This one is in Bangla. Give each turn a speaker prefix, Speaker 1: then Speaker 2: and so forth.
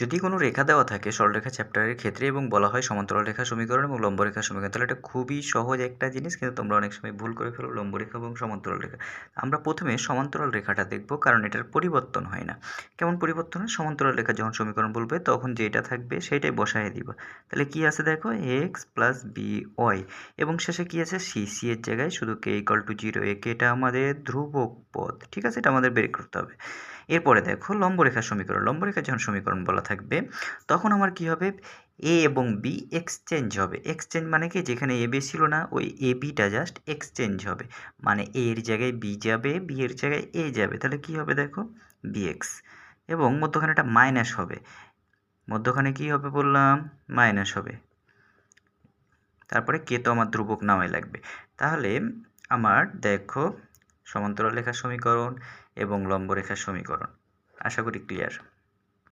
Speaker 1: যদি কোনো রেখা দেওয়া থাকে সরলরেখা চ্যাপ্টারের ক্ষেত্রে এবং বলা হয় সমান্তরাল রেখা সমীকরণ এবং লম্বরেখা সমীকরণ, তাহলে এটা খুবই সহজ একটা জিনিস, কিন্তু তোমরা অনেক সময় ভুল করে ফেলো লম্বরেখা এবং সমান্তরাল রেখা। আমরা প্রথমে সমান্তরাল রেখাটা দেখব, কারণ এটার পরিবর্তন হয় না। কেমন পরিবর্তন হয়? সমান্তরাল রেখা যখন সমীকরণ বলবে, তখন যেটা থাকবে সেটাই বসায় দিব। তাহলে কি আছে দেখো? এক্স প্লাস বি ওয়াই এবং শেষে কি আছে? সি সি এর জায়গায়, শুধু কে ইকাল টু জিরো এ এটা আমাদের ধ্রুবক পদ ঠিক আছে? এটা আমাদের বের করতে হবে। এরপরে দেখো লম্বরেখার সমীকরণ। লম্বরেখার যখন সমীকরণ বলা থাকবে, তখন আমার কি হবে? এ এবং বি এক্সচেঞ্জ হবে। এক্সচেঞ্জ মানে কি? যেখানে এ বি ছিল না, ওই এ বিটা জাস্ট এক্সচেঞ্জ হবে। মানে এ এর জায়গায় বি যাবে বি এর জায়গায় এ যাবে। তাহলে কি হবে দেখো? বি এক্স এবং মধ্যখানে একটা মাইনাস হবে। মধ্যখানে কি হবে বললাম? মাইনাস হবে। তারপরে কে তো আমার ধ্রুবক নামে লাগবে। তাহলে আমার দেখো সমান্তরাল রেখার সমীকরণ এবং লম্ব রেখার সমীকরণ। আশা করি ক্লিয়ার